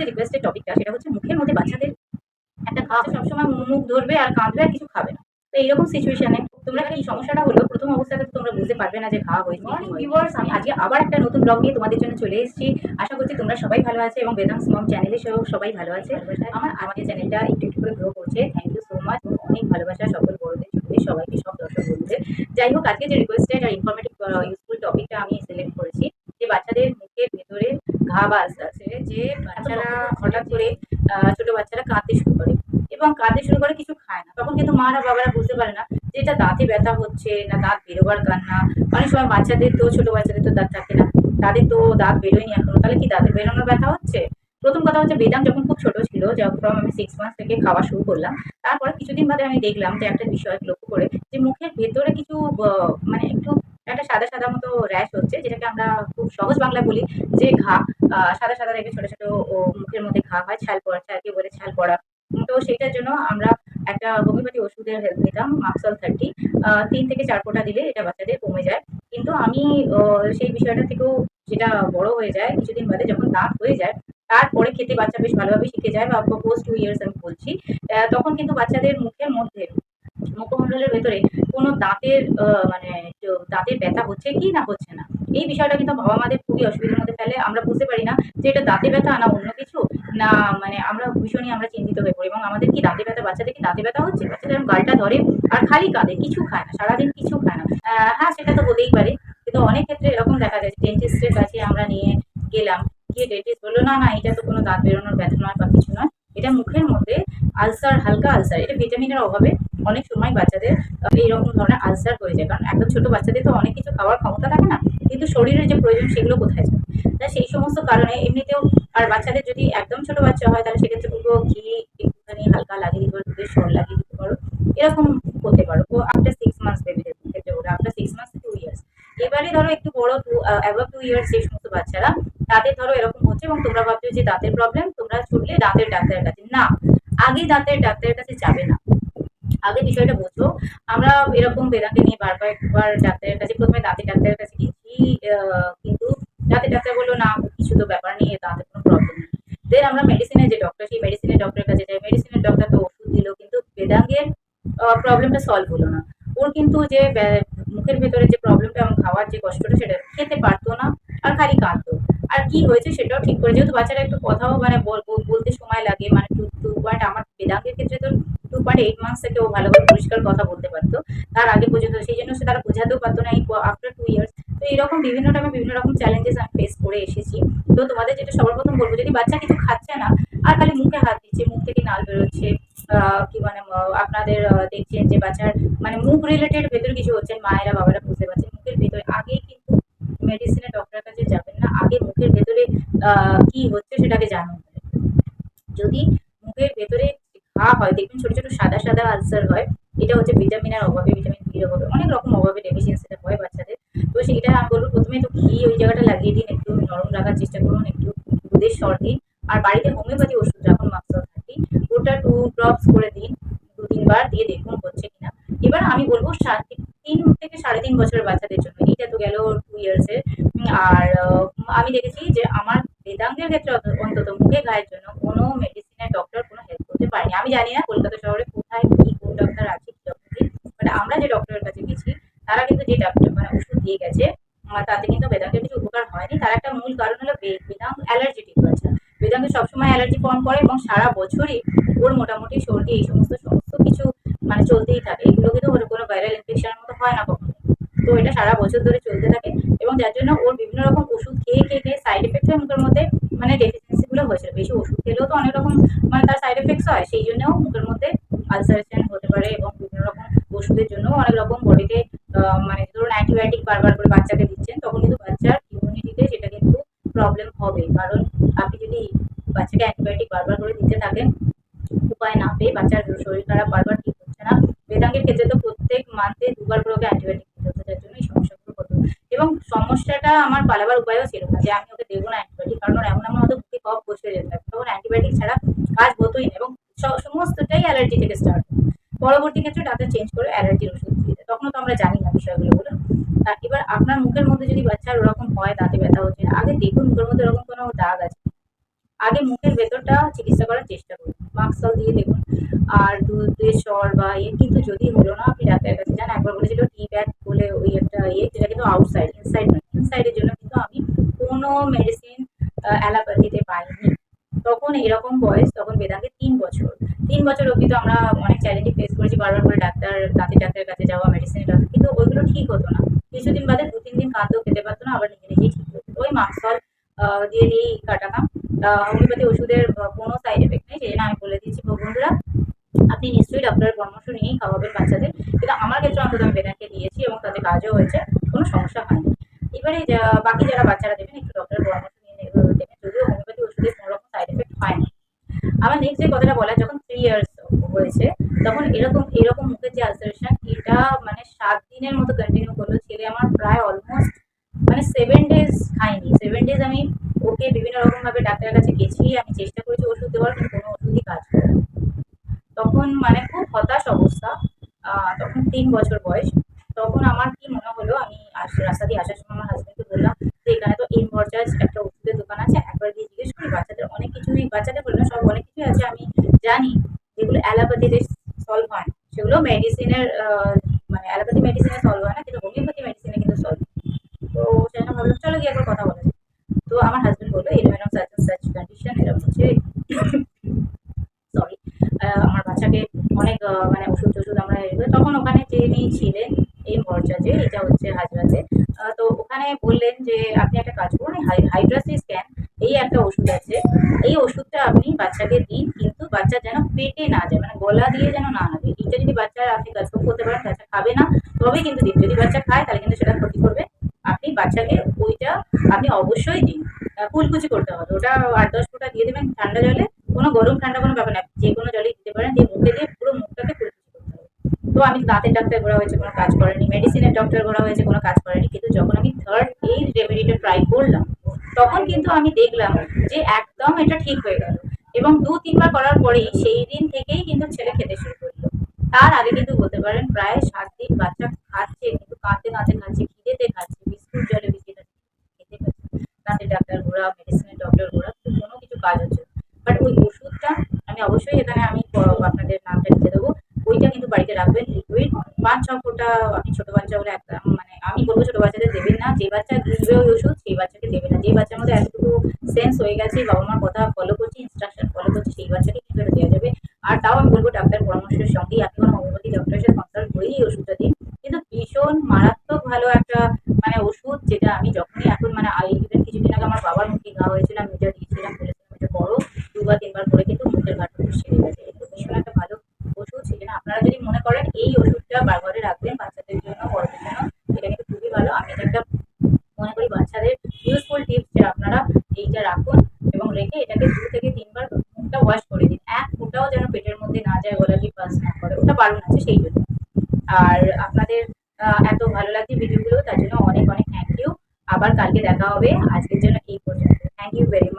যে রিকোয়েস্টের টপিকটা সেটা হচ্ছে মুখের মধ্যে বাচ্চাদের একটা ঘা সবসময় মুখ ধরবে আর কাঁদবে আর কিছু খাবে না। তো এইরকম সিচুয়েশনে তোমরা এই সমস্যাটা হলো প্রথম অবস্থাতে তোমরা বুঝতে পারবে না যে ঘা হয়েছে ভিউয়ার্স আমি আজকে আবার একটা নতুন ব্লগ নিয়ে তোমাদের জন্য চলে এসেছি। আশা করছি তোমরা সবাই ভালো আছে এবং বেদাম মম চ্যানেলে সহ সবাই ভালো আছে। আমার আমাদের চ্যানেলটা একটু একটু করে গ্রো করছে। থ্যাংক ইউ সো মাচ অনেক ভালোবাসা সকল বড়দের ছোটদের সবাইকে সব দর্শক বন্ধুদের। যাই হোক আজকে যে রিকোয়েস্টেড আর ইনফরমেটিভ ইউজফুল টপিকটা আমি সিলেক্ট করেছি। যে বাচ্চাদের মুখের ভেতরে ঘা বা আলসার যে বাচ্চারা হঠাৎ করে ছোট বাচ্চারা কাঁদতে শুরু করে এবং কাঁদতে শুরু করে কিছু খায় না। তখন কিন্তু মারা বাবারা বুঝতে পারে না যে এটা দাঁতে ব্যথা হচ্ছে না দাঁত বেরোবার কান্না। অনেক সময় বাচ্চাদের তো, ছোট বাচ্চাদের তো দাঁত থাকে না। তাদের তো দাঁত বেরোয়নি এখনও। তাহলে কি দাঁতে বেরোনোর ব্যথা হচ্ছে? প্রথম কথা হচ্ছে বেদাম যখন খুব ছোট ছিল, যখন আমি সিক্স মাস থেকে খাওয়া শুরু করলাম, তারপরে কিছুদিন বাদে আমি দেখলাম যে একটা বিষয় লক্ষ্য করে যে মুখের ভেতরে কিছু মানে একটু একটা সাদা সাদা মতো র্যাশ হচ্ছে, যেটাকে আমরা খুব সহজ বাংলা বলি যে ঘা। সাদা সাদা রেখে ছোট ছোট মুখের মধ্যে ঘা হয়, ছাল পড়া, ছালকে বলে ছাল পড়া। তো সেটার জন্য আমরা একটা হোমিওপ্যাথি ওষুধের হেল্প নিতাম মাক্সল থার্টি তিন থেকে চার ফোঁটা দিলে এটা বাচ্চাদের কমে যায়। কিন্তু আমি সেই বিষয়টা থেকেও যেটা বড় হয়ে যায়, কিছুদিন বাদে যখন দাঁত হয়ে যায়, তারপরে খেতে বাচ্চা বেশ ভালোভাবে শিখে যায়, বা পোস্ট টু ইয়ার্স আমি বলছি তখন কিন্তু বাচ্চাদের মুখের মধ্যে, মুখমণ্ডলের ভেতরে কোনো দাঁতের মানে দাঁতের ব্যথা হচ্ছে কি না হচ্ছে না? এই বিষয়টা কিন্তু বাবা মাদের খুবই অসুবিধার মধ্যে ফেলে, আমরা বুঝতে পারি না যে এটা দাঁতে ব্যথা না অন্য কিছু, না মানে আমরা ভীষণই আমরা চিন্তিত হয়ে পড়ি এবং আমাদের কি দাঁতে ব্যথা, বাচ্চাদের কি দাঁতে ব্যথা হচ্ছে? বাচ্চাদের গালটা ধরে আর খালি কাঁদে কিছু খায় না, সারাদিন কিছু খায় না। হ্যাঁ সেটা তো হতেই পারে, কিন্তু অনেক ক্ষেত্রে এরকম দেখা যায় ডেন্টিস্টের কাছে আমরা নিয়ে গেলাম, গিয়ে ডেন্টিস্ট বলল, না না, এটা তো কোনো দাঁত বেরোনোর ব্যথা নয় বা কিছু নয়। এটা মুখের মধ্যে আলসার, হালকা আলসার। এটা ভিটামিনের অভাবে অনেক সময় বাচ্চাদের এইরকম ধরনের আলসার হয়ে যায়। কারণ একদম ছোট বাচ্চাদের তো অনেক কিছু খাওয়ার ক্ষমতা থাকে না, কিন্তু শরীরের যে প্রয়োজন সেগুলো কোথায় যায়? তাই সেই সমস্ত কারণে এমনিতেও আর বাচ্চাদের যদি একদম ছোট বাচ্চা হয়, তাহলে সেক্ষেত্রে বলব ঘি একটুখানি হালকা লাগিয়ে দিতে পারো, দুধের সর লাগিয়ে দিতে পারো। এরকম করতে পারো। ও আফটার সিক্স মান্থস বেবিদের ক্ষেত্রে ওরা after six months to years এবারে ধরো একটু বড় টু অ্যাবাভ টু ইয়ার্স যে সমস্ত বাচ্চারা, তাদের ধরো এরকম হচ্ছে এবং তোমরা ভাবছ যে দাঁতের প্রবলেম তোমরা ছুটলে দাঁতের ডাক্তারের কাছে। না, আগে দাঁতের ডাক্তারের কাছে যাবে না। আগে বিষয়টা বোঝো। আমরা এরকম বেদাকে নিয়ে বারবার একবার ডাক্তারের কাছে, প্রথমে দাঁতের ডাক্তারের কাছে গেছি কিন্তু দাঁতের ডাক্তার বলল, না, কিছু তো ব্যাপার নেই দাঁতের কোনো প্রবলেম নেই। দেন আমরা মেডিসিনের যে ডক্টর সেই মেডিসিনের ডক্টরের কাছে যাই। মেডিসিনের ডক্টর তো ওষুধ দিল, কিন্তু বেদাঙ্গের প্রবলেমটা সলভ হলো না। ওর কিন্তু যে মুখের ভেতরে যে প্রবলেমটা এবং খাওয়ার যে কষ্টটা সেটা খেতে পারতো না আর খালি কাঁদতো আর কি হয়েছে সেটাও ঠিক করে, যেহেতু বাচ্চারা একটু কথাও মানে বল- বল- বলতে সময় লাগে মানে টু টু পয়েন্ট আমার বেদাঙ্গের ক্ষেত্রে তো টু পয়েন্ট এইট মান্থস থেকে ও ভালোভাবে পরিষ্কার কথা বলতে পারতো। তার আগে পর্যন্ত, সেই জন্য সে তারা বোঝাতেও পারতো না এই আফটার টু ইয়ার্স তো এরকম বিভিন্ন টাইমে বিভিন্ন রকম চ্যালেঞ্জেস আমি ফেস করে এসেছি। তো তোমাদের যেটা সবার প্রথম বলব, যদি বাচ্চা কিছু খাচ্ছে না, আর খালি মুখে হাত দিচ্ছে, মুখ থেকে নাল বেরোচ্ছে কি মানে আপনাদের দেখছেন যে বাচ্চার মানে মুখ রিলেটেড ভেতর কিছু হচ্ছে, মায়েরা, বাবারা বুঝতে পারছেন, মুখের ভেতরে আগেই কিন্তু মেডিসিনের ডক্টরের কাছে যাবেন না আগে মুখের ভেতরে কি হচ্ছে সেটাকে জানুন। যদি মুখের ভেতরে ঘা হয়, দেখবেন ছোট ছোট সাদা সাদা আলসার হয়, এটা হচ্ছে ভিটামিনের অভাবে ভিটামিন বির অভাবে, অনেক রকম অভাবে ডেফিসিয়েন্সিটা হয় বাচ্চাদের। তো সেটা আমি বলব, প্রথমে তো ঘি ওই জায়গাটা লাগিয়ে দিন, একটু নরম রাখার চেষ্টা করুন, একটু দুধের সর দিন। আর বাড়িতে হোমিওপ্যাথি ওষুধ রাখুন মাক্সল থার্টি ওটা টু ড্রপস করে দিন দু তিনবার দিয়ে দেখুন হচ্ছে কিনা। এবার আমি বলব তিন থেকে সাড়ে তিন বছরের বাচ্চাদের জন্য। এটা তো গেল টু ইয়ার্সের আর আমি দেখেছি যে আমার বেদাঙ্গের ক্ষেত্রে অন্তত মুখে গায়ের জন্য কোনো মেডিসিনের ডক্টর কোনো হেল্প করতে পারেনি। আমি জানি না কলকাতা শহরে কোথায় কি, কোন ডক্টর আছে, কি ডক্টর বাট আমরা যে ডক্টরের কাছে গেছি, তারা কিন্তু যে ডাক্তার মানে ওষুধ দিয়ে গেছে তাতে কিন্তু বেদাঙ্গের কিছু উপকার হয়নি। তার একটা মূল কারণ হলো বেদাঙ্গ অ্যালার্জেটিক বাচ্চা বেদাঙ্গে সবসময় অ্যালার্জি ফর্ম করে এবং সারা বছরই ওর মোটামুটি সর্দি এই সমস্ত সমস্ত কিছু মানে চলতেই থাকে। এগুলো কিন্তু কোনো ভাইরাল ইনফেকশনের মতো হয় না কখনো। তো এটা সারা বছর ধরে চলতে থাকে এবং যার জন্য ওর বিভিন্ন রকম ওষুধ খেয়ে খেয়ে খেয়ে সাইড এফেক্ট হয় মুখের মধ্যে মানে ডেফিসিয়েন্সি গুলো হয়েছিল। বেশি ওষুধ খেলেও তো অনেক রকম মানে তার সাইড এফেক্টস হয়, সেই জন্যও মুখের মধ্যে আলসারেশন হতে পারে এবং বিভিন্ন রকম ওষুধের জন্য অনেক রকম বডিতে মানে ধরুন অ্যান্টিবায়োটিক বারবার করে বাচ্চাকে দিচ্ছেন, তখন কিন্তু বাচ্চার ইমিউনিটিতে সেটা কিন্তু প্রবলেম হবে। কারণ আপনি যদি বাচ্চাকে অ্যান্টিবায়োটিক বারবার করে দিতে থাকেন, উপায় না পেয়ে বাচ্চার শরীর খারাপ বারবার ঠিক হচ্ছে না বেদাঙ্গের ক্ষেত্রে তো প্রত্যেক মান্থে দুবার করে ওকে অ্যান্টিবায়োটিক দিতে হতো, যার জন্য এই সমস্যাগুলো হতো। এবং সমস্যাটা আমার পালাবার উপায়ও ছিল না, যে আমি ওকে দেবো না অ্যান্টিবায়োটিক কারণ এমন এমন হতো বুকে কফ বসে যেত। তখন অ্যান্টিবায়োটিক ছাড়া কাজ হতোই না এবং সমস্তটাই অ্যালার্জি থেকে স্টার্ট পরবর্তী ক্ষেত্রে ডাক্তার চেঞ্জ করে অ্যালার্জির ওষুধ দেয় তখনও তো আমরা জানি না বিষয়গুলো, বলুন। তা এবার আপনার মুখের মধ্যে যদি বাচ্চার ওরকম হয়, দাঁতে ব্যথা হচ্ছে, আগে দেখুন মুখের মধ্যে ওরকম কোনো দাগ আছে। আগে মুখের ভেতরটা চিকিৎসা করার চেষ্টা করুন। মাস্কল দিয়ে দেখুন। আর বা ইয়ে কিন্তু যদি হলো না, আপনি ডাক্তারের কাছে যান। একবার বলেছিল টি ব্যাগ বলে ওই একটা ইয়ে যেটা কিন্তু আউটসাইড ইনসাইড নয়। ইনসাইডের জন্য কিন্তু আমি কোনো মেডিসিন অ্যালোপ্যাথিতে পাইনি। তখন এরকম বয়স, তখন বেদাঙ্গে তিন বছর। তিন বছর অব্দি তো আমরা অনেক চ্যালেঞ্জ ফেস করেছি। বারবার করে ডাক্তার, দাঁতের ডাক্তারের কাছে যাওয়া মেডিসিনের ডাক্তার কিন্তু ওইগুলো ঠিক হতো না। কিছুদিন বাদে দু, তিন দিন কাঁদতেও খেতে পারতো না, আবার নিজে নিজেই ঠিক হতো। ওই মাক্সল দিয়ে দিয়েই কাটাতাম। হোমিওপ্যাথি ওষুধের কোনো সাইড এফেক্ট নেই। সেই জন্য আমি বলে দিচ্ছি বন্ধুরা আপনি নিশ্চয়ই ডক্টরের পরামর্শ নিয়েই খাওয়াবেন বাচ্চাদের। কিন্তু আমার ক্ষেত্রে অন্তত আমি বেদানকে দিয়েছি এবং তাতে কাজও হয়েছে, কোনো সমস্যা হয়নি। এবারে বাকি যারা বাচ্চারা দেবেন, একটু ডক্টরের পরামর্শ নিয়ে দেবেন যদিও হোমিওপ্যাথি ওষুধের কোনো রকম সাইড এফেক্ট হয় না আমার নেক্সট যে কথাটা বলা, যখন থ্রি ইয়ার্স হয়েছে, তখন এরকম এরকম মুখের যে আলসারেশন এটা মানে সাত দিনের মতো কন্টিনিউ করল। ছেলে আমার প্রায় অলমোস্ট মানে সেভেন ডেজ খাইনি সেভেন ডেজ আমি ওকে বিভিন্ন রকমভাবে ডাক্তারের কাছে গেছি আমি চেষ্টা করেছি ওষুধ দেওয়ার, কিন্তু কোনো ওষুধই কাজ। তখন মানে খুব হতাশ অবস্থা তখন তিন বছর বয়স। তখন আমার কি মনে হলো, আমি রাস্তা দিয়ে আসার সময় আমার হাজবেন্ডকে বললাম যে, এখানে তো ইনভার্টার একটা ওষুধের দোকান আছে, একবার গিয়ে জিজ্ঞেস করি, বাচ্চাদের অনেক কিছুই, বাচ্চাদের বললাম সব অনেক কিছুই আছে, আমি জানি। যেগুলো অ্যালোপ্যাথিতে সলভ হয় না সেগুলো মেডিসিনের মানে অ্যালোপ্যাথি মেডিসিনে সলভ হয় না কিন্তু হোমিওপ্যাথি মেডিসিনে কিন্তু সলভ তো সেজন্য ভাবলাম চলো গিয়ে একবার কথা বলা যায় তো আমার হাজবেন্ড বলল এরকম এরকম সাচ সাচ কন্ডিশন এরকম হচ্ছে সরি আমার বাচ্চাকে অনেক আহ, মানে ওষুধ টষুধ আমরা এ করে- তখন ওখানে যিনি ছিলেন এই মর্চাজে হচ্ছে তো ওখানে বললেন যে, আপনি একটা কাজ করুন হাইড্রাসি স্ক্যান, এই একটা ওষুধ আছে। এই ওষুধটা আপনি বাচ্চাকে দিন, কিন্তু বাচ্চা যেন পেটে না যায় মানে গলা দিয়ে যেন না নাবে এটা যদি বাচ্চার আপনি কাজ করতে পারেন, বাচ্চা খাবে না তবে কিন্তু দিন। যদি বাচ্চা খায়, তাহলে কিন্তু সেটা ক্ষতি করবে। আপনি বাচ্চাকে ওইটা আপনি অবশ্যই দিন। কুলকুচি করতে হবে। ওটা আট দশ ফোঁটা দিয়ে দেবেন ঠান্ডা জলে। কোনো গরম ঠান্ডা কোনো ব্যাপার না। যে কোনো জলেই দিতে পারেন দিয়ে মুখে দিয়ে পুরো মুখটাকে কুলকুচি করতে হবে তো আমি দাঁতের ডাক্তার ঘোরা হয়েছে, কোনো কাজ করেনি। মেডিসিনের ডক্টর ঘোরা হয়েছে, কোনো কাজ করেনি। কিন্তু যখন আমি থার্ড এই রেমেডিটা ট্রাই করলাম, তখন কিন্তু আমি দেখলাম যে একদম এটা ঠিক হয়ে গেল। এবং দু, তিনবার করার পরেই সেই দিন থেকেই কিন্তু ছেলে খেতে শুরু করল। তার আগে কিন্তু বলতে পারেন প্রায় সাত দিন বাচ্চা খাচ্ছে, কিন্তু কাঁদতে কাঁদতে খাচ্ছে, খিদেতে খাচ্ছে, বিস্কুট জলে বিস্কুট খেতে খাচ্ছে। দাঁতের ডাক্তার ঘোরা মেডিসিনের ডক্টর ঘোরা, কোনো কিছু কাজ হচ্ছে বাট ওই ওষুধটা আমি অবশ্যই এখানে আমি আপনাদের নামটা লিখে দেবো ওইটা কিন্তু বাড়িতে রাখবেন লিকুইড পাঁচ ছ ফোটা আপনি ছোট বাচ্চা বলে একটা মানে আমি বলব ছোট বাচ্চাদের দেবেন না। যে বাচ্চা বুঝবে ওই ওষুধ, সেই বাচ্চাকে দেবেন না। যে বাচ্চার মধ্যে এতটুকু সেন্স হয়ে গেছে, বাবা মার কথা ফলো করছে ইনস্ট্রাকশন ফলো করছে, সেই বাচ্চাকে কিন্তু দেওয়া যাবে? আর তাও আমি বলব ডাক্তার পরামর্শের সঙ্গেই আপনি কোনো হোমিওপ্যাথি ডক্টরের সাথে কনসাল্ট করেই এই ওষুধটা দিন কিন্তু ভীষণ মারাত্মক ভালো একটা মানে ওষুধ যেটা আমি যখনই এখন মানে ইভেন কিছুদিন আগে আমার বাবার মুখে ঘা হয়েছিল আমি যেটা দিয়েছিলাম বলেছিলাম এটা বড় দুবার তিনবার করে কিন্তু মুখের ঘাটটা সেরে গেছে এটা ভীষণ একটা ভালো ওষুধ সেজন্য আপনারা যদি মনে করেন এই ওষুধটা বার ঘরে রাখবেন বাচ্চাদের জন্য বড়দের জন্য এটা কিন্তু খুবই ভালো আমি এটা একটা মনে করি বাচ্চাদের ইউজফুল টিপস যে আপনারা এইটা রাখুন এবং রেখে এটাকে দু থেকে তিনবার মুখটা ওয়াশ করে দিন। এক ফোঁটাও যেন পেটের মধ্যে না যায় গলা কি পাস না করে ওটা বারণ আছে সেই জন্য। আর আপনাদের এত ভালো লাগছে ভিডিওগুলো তার জন্য অনেক অনেক থ্যাংক ইউ আবার কালকে দেখা হবে। আজকের জন্য এই পর্যন্ত। Thank you very much